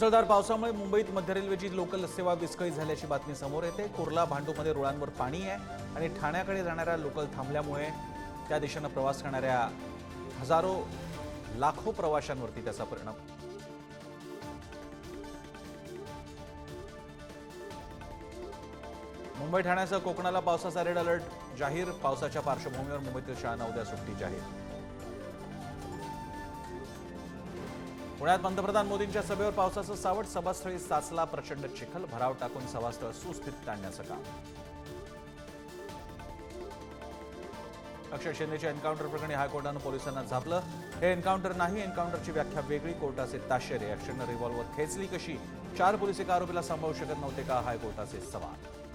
मुसळधार पावसामुळे मुंबईत मध्य रेल्वेची लोकल सेवा विस्कळीत झाल्याची बातमी समोर येते. कुर्ला भांडूमध्ये रुळांवर पाणी आहे आणि ठाण्याकडे जाणाऱ्या लोकल थांबल्यामुळे त्या दिशेनं प्रवास करणाऱ्या हजारो लाखो प्रवाशांवरती त्याचा परिणाम. मुंबई ठाण्यासह कोकणाला पावसाचा रेड अलर्ट जाहीर पावसाच्या पार्श्वभूमीवर मुंबईतील शाळांना उद्या सुट्टी जाहीर पुण्यात पंतप्रधान मोदींच्या सभेवर पावसाचं सावट सभास्थळी साचला प्रचंड चिखल भराव टाकून सभास्थळ सुस्थितीत आणण्याचं काम. अक्षय शिंदेच्या एन्काउंटर प्रकरणी हायकोर्टानं पोलिसांना झापलं. हे एन्काउंटर नाही एन्काउंटरची व्याख्या वेगळी. कोर्टाचे ताशेरे अक्षयनं रिव्हॉल्वर खेचली कशी? चार पोलीस एका आरोपीला सांभाळू शकत नव्हते का? हायकोर्टाचे सवाल.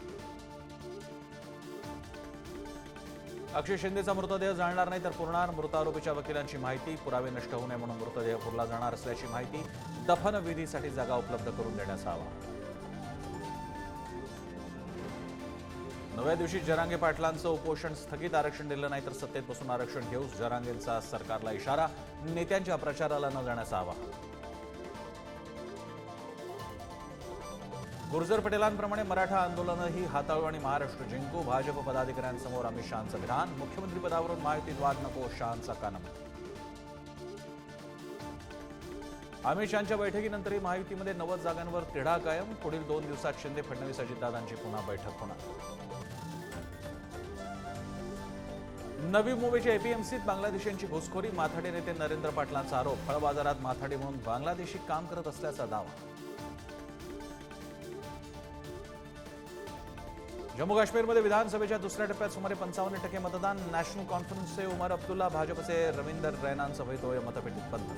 अक्षय शिंदेचा मृतदेह जाळणार नाही तर पुरणार मृत आरोपीच्या वकिलांची माहिती पुरावे नष्ट होऊ नये म्हणून मृतदेह पुरला जाणार असल्याची माहिती दफन विधीसाठी जागा उपलब्ध करून देण्याचा आवाहन नव्या दिवशी जरांगे पाटलांचं उपोषण स्थगित आरक्षण दिलं नाही तर सत्तेत बसून आरक्षण घेऊ जरांगेंचा सरकारला इशारा नेत्यांच्या प्रचाराला न जाण्याचं आवाहन गुर्जर पटेलांप्रमाणे मराठा आंदोलनही हाताळू आणि महाराष्ट्र जिंकू. भाजप पदाधिकाऱ्यांसमोर अमित शहाचं विधान. मुख्यमंत्रीपदावरून महायुतीत वाद नको शहांचा कानम. अमित शहांच्या बैठकीनंतरही महायुतीमध्ये नव्वद जागांवर तिढा कायम. पुढील दोन दिवसात शिंदे फडणवीस अजितदादांची पुन्हा बैठक होणार. नवी मुंबईच्या एपीएमसीत बांगलादेशांची घुसखोरी. माथाडी नेते नरेंद्र पाटलांचा आरोप. फळ बाजारात माथाडी म्हणून बांगलादेशी काम करत असल्याचा दावा. जम्मू काश्मीरमध्ये विधानसभेच्या दुसऱ्या टप्प्यात सुमारे पंचावन्न टक्के मतदान. नॅशनल कॉन्फरन्सचे उमर अब्दुल्ला भाजपचे रवींदर रैनांसभेत भैतोय मतपेटीत बंद.